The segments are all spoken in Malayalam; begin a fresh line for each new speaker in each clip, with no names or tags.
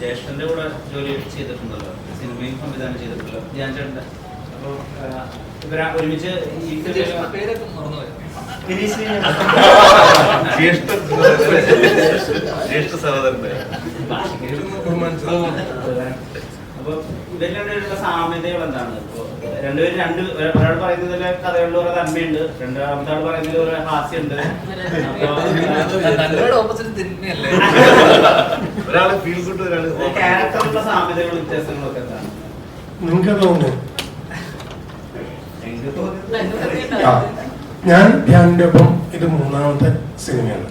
ജ്യേഷ്ഠന്റെ കൂടെ ജോലി ചെയ്തിട്ടുണ്ടല്ലോ. സിനിമയും സംവിധാനം ചെയ്തിട്ടുണ്ടല്ലോ. ഞാൻ ചേട്ടന്റെ അപ്പോൾ ഇവരാ ഒരുമിച്ച് ഈ
പേരൊക്കെ
ജ്യേഷ്ഠ
അപ്പൊ സാമ്യതകൾ എന്താണ്? ഇപ്പൊ രണ്ടുപേരും രണ്ട് ഒരാൾ പറയുന്നതിൽ കഥകളിൽ ഓരോ നന്മയുണ്ട് രണ്ടാമത്തെ ആൾ പറയുന്നതിൽ ഓരോ ഹാസ്യമുണ്ട്. ക്യാരക്ടറിലുള്ള സാമ്യതകളും വ്യത്യാസങ്ങളൊക്കെ എന്താണ്?
നിങ്ങൾക്ക് തോന്നുന്നു. ഞാൻ ധ്യാനിന്റെ ഒപ്പം ഇത് മൂന്നാമത്തെ സിനിമയാണ്.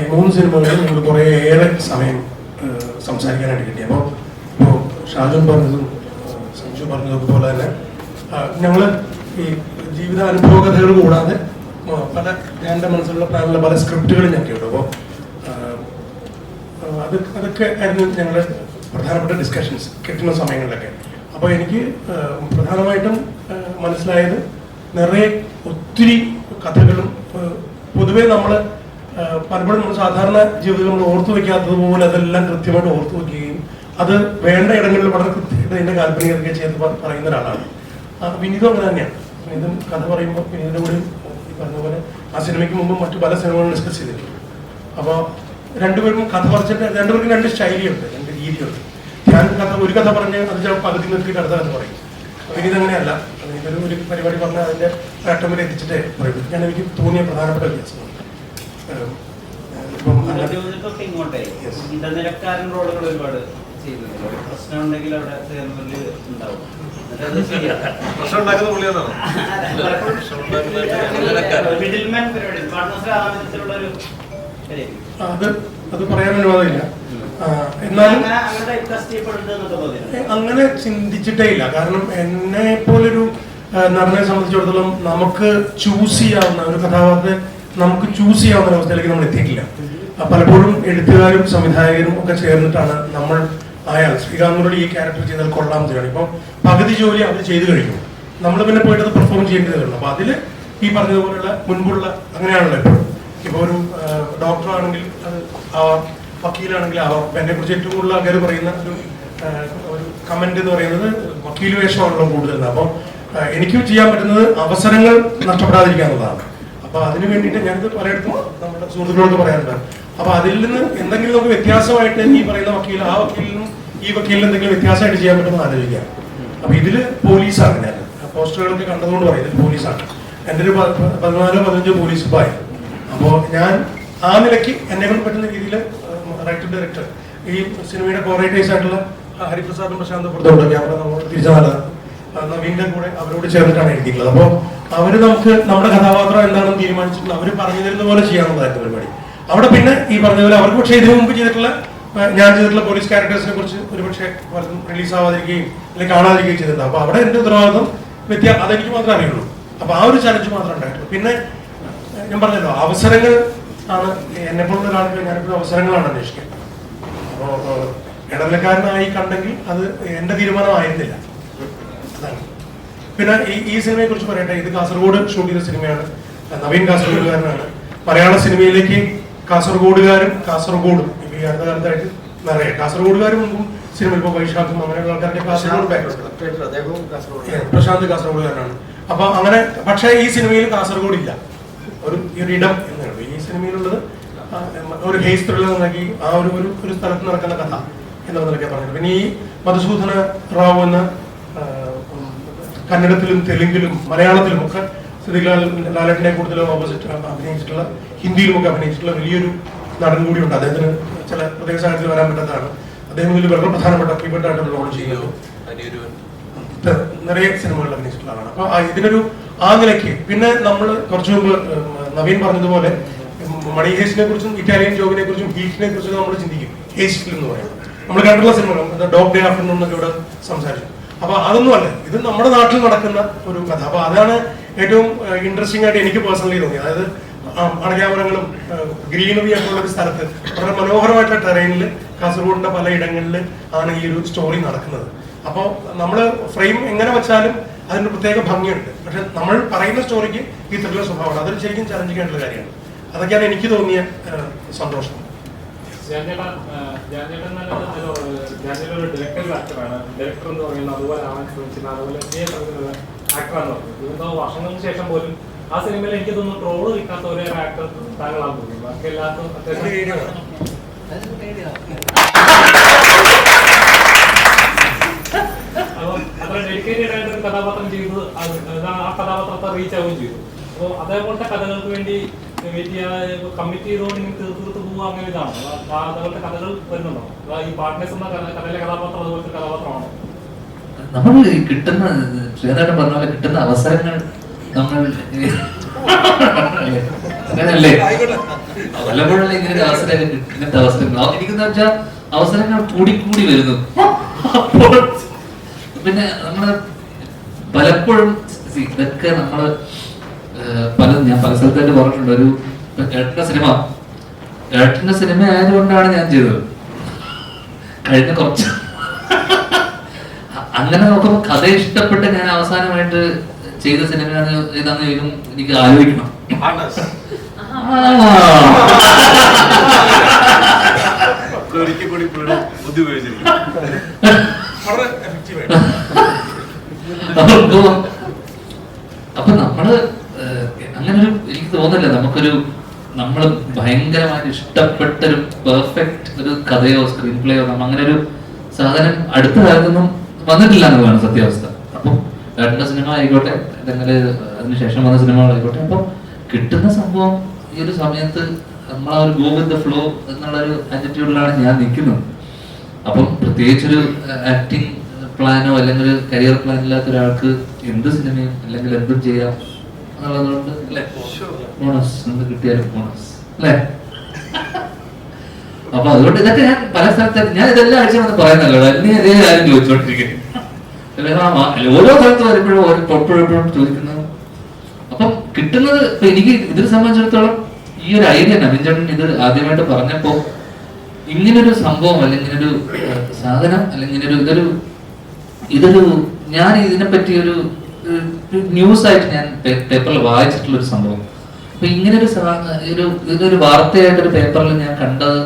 ഈ മൂന്ന് സിനിമകളിൽ ഞങ്ങൾ കുറേ ഏറെ സമയം സംസാരിക്കാനായിട്ട് കിട്ടി. അപ്പോൾ ഷാജുൻ പറഞ്ഞതും സഞ്ജു പറഞ്ഞതൊക്കെ പോലെ തന്നെ ഞങ്ങൾ ഈ ജീവിതാനുഭവ കഥകൾ കൂടാതെ പല എന്റെ മനസ്സിലുള്ള പ്ലാനിലുള്ള പല സ്ക്രിപ്റ്റുകളും ഞാൻ കേട്ടു. അപ്പോൾ അത് അതൊക്കെ ആയിരുന്നു ഞങ്ങളുടെ പ്രധാനപ്പെട്ട ഡിസ്കഷൻസ് കിട്ടുന്ന സമയങ്ങളിലൊക്കെ. അപ്പോൾ എനിക്ക് പ്രധാനമായിട്ടും മനസ്സിലായത് നിറയെ ഒത്തിരി കഥകളും പൊതുവെ നമ്മൾ പലപ്പോഴും നമ്മൾ സാധാരണ ജീവിതത്തിൽ നമ്മൾ ഓർത്തു വെക്കാത്തതുപോലെ അതെല്ലാം കൃത്യമായിട്ട് ഓർത്തു വെക്കുകയും അത് വേണ്ട ഇടങ്ങളിൽ വളരെ കൃത്യമായിട്ട് എന്റെ കാൽപ്പനികതയൊക്കെ ചെയ്ത് പറയുന്ന ഒരാളാണ്. വിനീതും അങ്ങനെ തന്നെയാണ് വിനീതും കഥ പറയുമ്പോൾ വിനീതിന്റെ കൂടി ഈ പറഞ്ഞ പോലെ ആ സിനിമയ്ക്ക് മുമ്പ് മറ്റു പല സിനിമകളും ഡിസ്കസ് ചെയ്തിട്ടുണ്ട്. അപ്പോൾ രണ്ടുപേരും കഥ പറഞ്ഞിട്ട് രണ്ടുപേർക്കും രണ്ട് ശൈലിയുണ്ട് രണ്ട് രീതിയുണ്ട്. ഞാൻ കഥ ഒരു കഥ പറഞ്ഞ് അത് ചിലപ്പോൾ പകുതി നിർത്തിയിട്ട് അടുത്ത കഥ പറയും. വിനീത് അങ്ങനെയല്ല. ഇതൊരു ഒരു പരിപാടി പറഞ്ഞാൽ അതിന്റെ അറ്റം വരെ എത്തിച്ചിട്ടേ പറയും ഞാൻ എനിക്ക് തോന്നിയ പ്രധാനപ്പെട്ട വ്യത്യാസമാണ് ഏഹ്, ഇപ്പം
ഇങ്ങോട്ടേ. ഇടനിലക്കാരൻ റോളുകൾ ഒരുപാട് ഒരു പ്രശ്നം ഉണ്ടെങ്കിൽ അവിടെ ചേർന്നതിൽ ഉണ്ടാവും. എന്നിട്ട് അത് ശരിയാ.
പ്രശ്നം ഉണ്ടാക്കുന്ന പുള്ളിയാണോ
മിഡിൽമാൻ പരിപാടി. പാർട്ട്നേഴ്സ് ആ വിധത്തിലുള്ള ഒരു കാര്യം.
അത് അത് പറയാൻ അനുവാദമില്ല. എന്നാലും
അങ്ങനെ
ചിന്തിച്ചിട്ടേ ഇല്ല. കാരണം എന്നെ പോലൊരു നടനെ സംബന്ധിച്ചിടത്തോളം നമുക്ക് ചൂസ് ചെയ്യാവുന്ന ഒരു കഥാപാത്രത്തെ നമുക്ക് ചൂസ് ചെയ്യാവുന്ന ഒരു അവസ്ഥയിലേക്ക് നമ്മൾ എത്തിയിട്ടില്ല പലപ്പോഴും എഴുത്തുകാരും സംവിധായകരും ഒക്കെ ചേർന്നിട്ടാണ് നമ്മൾ അയാൾ ശ്രീകാന്തിനോട് ഈ ക്യാരക്ടർ ചെയ്താൽ കൊള്ളാം ചെയ്യണം. ഇപ്പം പകുതി ജോലി അവർ ചെയ്തു കഴിഞ്ഞു. നമ്മൾ പിന്നെ പോയിട്ട് പെർഫോം ചെയ്യേണ്ടതുണ്ട് അപ്പൊ അതിൽ ഈ പറഞ്ഞതുപോലുള്ള മുൻപുള്ള അങ്ങനെയാണല്ലോ എപ്പോഴും ഇപ്പൊ ഒരു ഡോക്ടർ ആണെങ്കിൽ അത് ആവാം വക്കീലാണെങ്കിൽ ആവാം എന്നെ കുറിച്ച് ഏറ്റവും കൂടുതൽ ആൾക്കാർ പറയുന്ന ഒരു ഒരു കമന്റ് എന്ന് പറയുന്നത് വക്കീൽ വേഷമാണല്ലോ കൂടുതൽ. അപ്പോൾ എനിക്ക് ചെയ്യാൻ പറ്റുന്നത് അവസരങ്ങൾ നഷ്ടപ്പെടാതിരിക്കുക എന്നുള്ളതാണ് അപ്പൊ അതിന് വേണ്ടിയിട്ട് ഞാനിത് പലയിടത്തും നമ്മുടെ സുഹൃത്തുക്കളോട് പറയാറുണ്ട്. അപ്പൊ അതിൽ നിന്ന് എന്തെങ്കിലും നമുക്ക് വ്യത്യാസമായിട്ട് ഈ പറയുന്ന വക്കീൽ ആ വക്കീലിനും ഈ വക്കീലിനും എന്തെങ്കിലും വ്യത്യാസമായിട്ട് ചെയ്യാൻ പറ്റുമെന്ന് ആലോചിക്കാം അപ്പൊ ഇതിൽ പോലീസാണ് ഞാൻ. പോസ്റ്ററുകളൊക്കെ കണ്ടതുകൊണ്ട് പറയും ഇതിൽ പോലീസാണ്. എന്റെ ഒരു പതിനാലോ പതിനഞ്ചോ പോലീസ് ഇപ്പായി അപ്പോ ഞാൻ ആ നിലയ്ക്ക് എന്നെ കൊണ്ട് പറ്റുന്ന രീതിയിൽ റൈറ്റർ ഡയറക്ടർ ഈ സിനിമയുടെ കോറേറ്റേഴ്സ് ആയിട്ടുള്ള ഹരിപ്രസാദും പ്രശാന്ത് പുറത്തോട്ട് ക്യാമറ നമ്മൾ തിരിച്ചു നവീന്റെ കൂടെ അവരോട് ചേർന്നിട്ടാണ് എഴുതിയിട്ടുള്ളത് അപ്പോൾ അവർ നമുക്ക് നമ്മുടെ കഥാപാത്രം എന്താണെന്ന് തീരുമാനിച്ചിട്ടുള്ള അവർ പറഞ്ഞു തരുന്ന പോലെ ചെയ്യാവുന്നതായിരുന്നു പരിപാടി. അവിടെ പിന്നെ ഈ പറഞ്ഞ പോലെ അവർക്ക് പക്ഷേ ഇതിനു മുമ്പ് ചെയ്തിട്ടുള്ള ഞാൻ ചെയ്തിട്ടുള്ള പോലീസ് ക്യാരക്ടേഴ്സിനെ കുറിച്ച് ഒരുപക്ഷെ പലതും റിലീസ് ആവാതിരിക്കുകയും അല്ലെങ്കിൽ കാണാതിരിക്കുകയും ചെയ്തിട്ടുണ്ട്. അപ്പൊ അവിടെ എന്റെ ഉത്തരവാദിത്വം വ്യത്യ അതെനിക്ക് മാത്രമേ അറിയുള്ളൂ. അപ്പൊ ആ ഒരു ചലഞ്ച് മാത്രമേ ഉണ്ടായിട്ടുള്ളൂ. പിന്നെ ഞാൻ പറഞ്ഞല്ലോ അവസരങ്ങൾ ആണ് എന്നെ പോലുള്ള ഒരാൾക്ക് ഞാനിപ്പോൾ അവസരങ്ങളാണ് അന്വേഷിക്കുന്നത് അപ്പോൾ ഇടനിലക്കാരനായി കണ്ടെങ്കിൽ അത് എന്റെ തീരുമാനമായിരുന്നില്ല പിന്നെ ഈ ഈ സിനിമയെ കുറിച്ച് പറയട്ടെ ഇത് കാസർഗോഡ് ഷൂട്ട് ചെയ്ത സിനിമയാണ്. നവീൻ കാസർഗോഡുകാരനാണ്. മലയാള സിനിമയിലേക്ക് കാസർഗോഡുകാരും കാസർഗോഡും ഇപ്പൊ ഈ അടുത്ത കാലത്തായിട്ട് നിറയെ കാസർഗോഡുകാരും മുമ്പും സിനിമ ഇപ്പോൾ വൈശാഖും അങ്ങനെയുള്ള ആൾക്കാരുടെ കാസർഗോഡ് ബാക്ക്ഗ്രൗണ്ട് പ്രശാന്ത് കാസർഗോഡുകാരനാണ്. അപ്പൊ അങ്ങനെ പക്ഷേ ഈ സിനിമയിൽ കാസർഗോഡ് ഇല്ല. ഒരു ഒരു ഇടം എന്നാണ് ഈ സിനിമയിലുള്ളത് ഒരു ഹേസ് ത്രില്ലർ നൽകി ആ ഒരു ഒരു ഒരു സ്ഥലത്ത് നടക്കുന്ന കഥ എന്നുള്ളതൊക്കെ പറഞ്ഞത് പിന്നെ ഈ മധുസൂദന റാവു എന്ന കന്നഡത്തിലും തെലുങ്കിലും മലയാളത്തിലും ഒക്കെ ശ്രീലാൽ ലാലേട്ടനെ കൂടുതലും ഓപ്പോസിറ്റ് അഭിനയിച്ചിട്ടുള്ള ഹിന്ദിയിലും ഒക്കെ അഭിനയിച്ചിട്ടുള്ള വലിയൊരു നടൻ കൂടിയുണ്ട്. അദ്ദേഹത്തിന് ചില പ്രത്യേക സാഹചര്യത്തിൽ വരാൻ പറ്റാത്തതാണ്. അദ്ദേഹം ഇതിൽ വളരെ പ്രധാനപ്പെട്ട ആയിട്ട്
ലോൺ
ഇത് നിറയെ സിനിമകളിൽ അഭിനയിച്ചിട്ടുള്ള ആളാണ്. അപ്പൊ ഇതിനൊരു ആ നിലയ്ക്ക് പിന്നെ നമ്മൾ കുറച്ചു മുമ്പ് നവീൻ പറഞ്ഞതുപോലെ മണി ഹേസ്റ്റിനെ കുറിച്ചും ഇറ്റാലിയൻ ജോബിനെ കുറിച്ചും ഹീറ്റിനെ കുറിച്ചും നമ്മൾ ചിന്തിക്കും. ഹേഷ് എന്ന് പറയുന്നത്. നമ്മൾ കണ്ടുള്ള സിനിമകൾ ഡോഗ് ഡേ ആഫ്റ്റർനൂൺ എന്നൊക്കെ ഇവിടെ സംസാരിച്ചു. അപ്പൊ അതൊന്നും അല്ല. ഇത് നമ്മുടെ നാട്ടിൽ നടക്കുന്ന ഒരു കഥ. അപ്പൊ അതാണ് ഏറ്റവും ഇൻട്രസ്റ്റിംഗ് ആയിട്ട് എനിക്ക് പേഴ്സണലി തോന്നി അതായത് അടയാമരങ്ങളും ഗ്രീനറി ഉള്ള ഒരു സ്ഥലത്ത് വളരെ മനോഹരമായിട്ടുള്ള ടെറൈനിൽ കാസർഗോഡിന്റെ പല ഇടങ്ങളിൽ ആണ് ഈ ഒരു സ്റ്റോറി നടക്കുന്നത്. അപ്പോൾ നമ്മൾ ഫ്രെയിം എങ്ങനെ വെച്ചാലും അതിന് പ്രത്യേക ഭംഗിയുണ്ട്. പക്ഷെ നമ്മൾ പറയുന്ന സ്റ്റോറിക്ക് ഈ ത്രില്ലർ സ്വഭാവമാണ്. അതൊരു ശരിക്കും ചലഞ്ചിക്കേണ്ട ആയിട്ടുള്ള കാര്യമാണ്. അതൊക്കെയാണ് എനിക്ക് തോന്നിയ സന്തോഷം.
ഡയറക്ടർ ആക്ടറാണ് ഡയറക്ടർ എന്ന് പറയുന്നത് അതുപോലെ ആവാൻ ശ്രമിച്ചിരുന്ന അതുപോലെ ചെയ്യാൻ ശ്രമിക്കുന്ന ആക്ടറാന്ന് പറഞ്ഞു എന്തോ വർഷങ്ങൾക്ക് ശേഷം പോലും ആ സിനിമയിൽ എനിക്ക് തോന്നുന്നു ട്രോൾ കിട്ടാത്ത ഒരേ ആക്ടർ താങ്കളാന്ന് തോന്നുന്നു ബാക്കി അത്യാവശ്യം അപ്പം അത്ര ഡെഡിക്കേറ്റഡ് ആയിട്ട് കഥാപാത്രം ചെയ്ത് ആ കഥാപാത്രത്തെ റീച്ച് ആവുകയും ചെയ്തു. അപ്പോൾ അതേപോലത്തെ കഥകൾക്ക് വേണ്ടി കമ്മിറ്റ്
നമ്മൾ കിട്ടുന്ന ശ്രീനാഥൻ പറഞ്ഞ പോലെ കിട്ടുന്ന അവസരങ്ങൾ നമ്മൾ വല്ലപ്പോഴല്ലേ ഇങ്ങനെ അവസരങ്ങൾ അവസരം ഇങ്ങനത്തെ അവസരങ്ങൾ. എനിക്കെന്ന് വെച്ചാൽ അവസരങ്ങൾ കൂടിക്കൂടി വരുന്നു. പിന്നെ നമ്മൾ പലപ്പോഴും ഇതൊക്കെ നമ്മൾ പല ഞാൻ പല സ്ഥലത്തായിട്ട് പറഞ്ഞിട്ടുണ്ട്. ഒരു ഏട്ടന്റെ സിനിമ. ഏട്ടന്റെ സിനിമ ആയതുകൊണ്ടാണ് ഞാൻ ചെയ്തത്. കഴിഞ്ഞ കുറച്ച് അങ്ങനെ നോക്കുമ്പോൾ കഥ ഇഷ്ടപ്പെട്ട് ഞാൻ അവസാനമായിട്ട് ചെയ്ത സിനിമ ഏതാന്ന് ചോദിക്കും എനിക്ക് ആലോചിക്കണം.
ഒരിക്കൽ കൂടി പുള്ളിയുടെ ബുദ്ധി ഉപയോഗിച്ചിരിക്കും.
അപ്പൊ നമ്മൾ ഏഹ്, അങ്ങനെ ഒരു എനിക്ക് തോന്നില്ല നമുക്കൊരു നമ്മൾ ഭയങ്കരമായിട്ട് ഇഷ്ടപ്പെട്ട ഒരു പെർഫെക്റ്റ് ഒരു കഥയോ സ്ക്രീൻ പ്ലേയോ നമ്മൾ അങ്ങനെ ഒരു സാധനം അടുത്ത കാലത്തൊന്നും വന്നിട്ടില്ല എന്നുള്ളതാണ് സത്യാവസ്ഥ. അപ്പം ഏട്ടന്റെ സിനിമ ആയിക്കോട്ടെ അല്ലെങ്കിൽ അതിനുശേഷം വന്ന സിനിമകളായിക്കോട്ടെ. അപ്പം കിട്ടുന്ന സംഭവം ഈ ഒരു സമയത്ത് നമ്മൾ ഒരു ഗോ വിത്ത് ദ ഫ്ലോ എന്നുള്ള ഒരു ആറ്റിറ്റ്യൂഡിലാണ് ഞാൻ നിൽക്കുന്നത്. അപ്പം പ്രത്യേകിച്ചൊരു ആക്ടിങ് പ്ലാനോ അല്ലെങ്കിൽ കരിയർ പ്ലാൻ ഇല്ലാത്ത ഒരാൾക്ക് എന്ത് സിനിമയും അല്ലെങ്കിൽ എന്തും ചെയ്യാം എന്നുള്ളതുകൊണ്ട് അല്ലേ? ബോണസ് എന്ത് കിട്ടിയാലും ബോണസ് അല്ലേ? അപ്പൊ അതുകൊണ്ട് ഇതൊക്കെ ഞാൻ പല സ്ഥലത്ത് ഞാൻ ഇതെല്ലാം ആഴ്ച വന്ന് പറയുന്നല്ലോ എന്നെ അതേ കാര്യം അല്ല, ഓരോ സ്ഥലത്ത് വരുമ്പോഴും ഓരോ എപ്പോഴും ചോദിക്കുന്നത്. അപ്പം കിട്ടുന്നത് ഇപ്പൊ എനിക്ക് ഇതിനെ സംബന്ധിച്ചിടത്തോളം ഈ ഒരു ഐഡിയ നവീൻ ചേട്ടൻ ഇത് ആദ്യമായിട്ട് പറഞ്ഞപ്പോ ഇങ്ങനൊരു സംഭവം അല്ലെങ്കിൽ ഒരു സാധനം അല്ലെങ്കിൽ ഇതൊരു ഇതൊരു ഞാൻ ഇതിനെപ്പറ്റി ഒരു ന്യൂസ് ആയിട്ട് ഞാൻ പേപ്പറിൽ വായിച്ചിട്ടുള്ള ഒരു സംഭവം. അപ്പൊ ഇങ്ങനെ ഒരു ഒരു ഇതൊരു വാർത്തയായിട്ട് ഒരു പേപ്പറിൽ ഞാൻ കണ്ടത്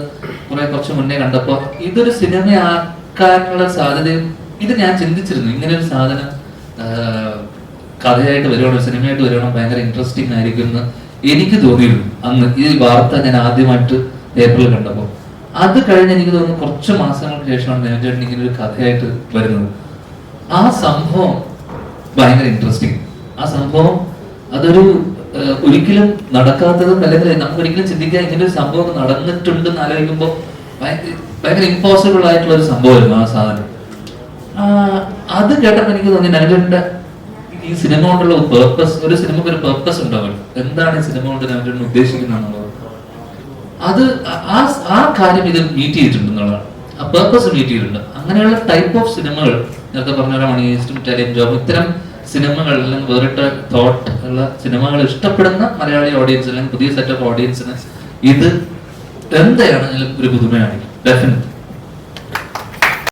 കുറെ കുറച്ച് മുന്നേ കണ്ടപ്പോ ഇതൊരു സിനിമയാക്കാനുള്ള സാധ്യതയും ഇത് ഞാൻ ചിന്തിച്ചിരുന്നു. ഇങ്ങനെ ഒരു സാധനം കഥയായിട്ട് വരുവാണോ സിനിമയായിട്ട് വരുവാണോ ഭയങ്കര ഇൻട്രസ്റ്റിംഗ് ആയിരിക്കും എന്ന് എനിക്ക് തോന്നിയിരുന്നു അന്ന് ഈ വാർത്ത ഞാൻ ആദ്യമായിട്ട് പേപ്പറിൽ കണ്ടപ്പോൾ അത് കഴിഞ്ഞ് എനിക്ക് തോന്നുന്നു കുറച്ച് മാസങ്ങൾക്ക് ശേഷമാണ് ദേവചേട്ടൻ ഇങ്ങനെ ഒരു കഥയായിട്ട് വരുന്നത്. ആ സംഭവം ഭയങ്കര ഇൻട്രസ്റ്റിംഗ് ആ സംഭവം അതൊരു ഒരിക്കലും നടക്കാത്തതും അല്ലെങ്കിൽ നമുക്ക് ഒരിക്കലും ചിന്തിക്കാൻ ഇങ്ങനെ ഒരു സംഭവം നടന്നിട്ടുണ്ടെന്ന് ആലോചിക്കുമ്പോൾ ഭയങ്കര ഇമ്പോസിബിൾ ആയിട്ടുള്ള ഒരു സംഭവമായിരുന്നു ആ സാധനം. അത് കേട്ടപ്പോൾ എനിക്ക് തോന്നി നവജന്റെ ഈ സിനിമ കൊണ്ടുള്ള പേർപ്പസ് ഒരു സിനിമക്ക് ഒരു പേർപ്പസ് ഉണ്ടാവും എന്താണ് ഈ സിനിമ കൊണ്ട് നവജൻ ഉദ്ദേശിക്കുന്നത് അത് ആ- ആ കാര്യം ഇത് മീറ്റ് ചെയ്തിട്ടുണ്ട് എന്നുള്ളതാണ് ആ പേർപ്പസ് മീറ്റ് അങ്ങനെയുള്ള ടൈപ്പ് ഓഫ് സിനിമകൾ നേരത്തെ പറഞ്ഞ പോലെ മണി ഈസ്റ്റും ജോബ് ഇത്തരം സിനിമകൾ അല്ലെങ്കിൽ വേറിട്ട തോട്ട് ഉള്ള സിനിമകൾ ഇഷ്ടപ്പെടുന്ന മലയാളി ഓഡിയൻസ് അല്ലെങ്കിൽ പുതിയ സെറ്റ് ഓഫ് ഓഡിയൻസിന് ഇത് എന്തെയാണെങ്കിലും ഒരു പുതുമയാണ് ഡെഫിനറ്റ്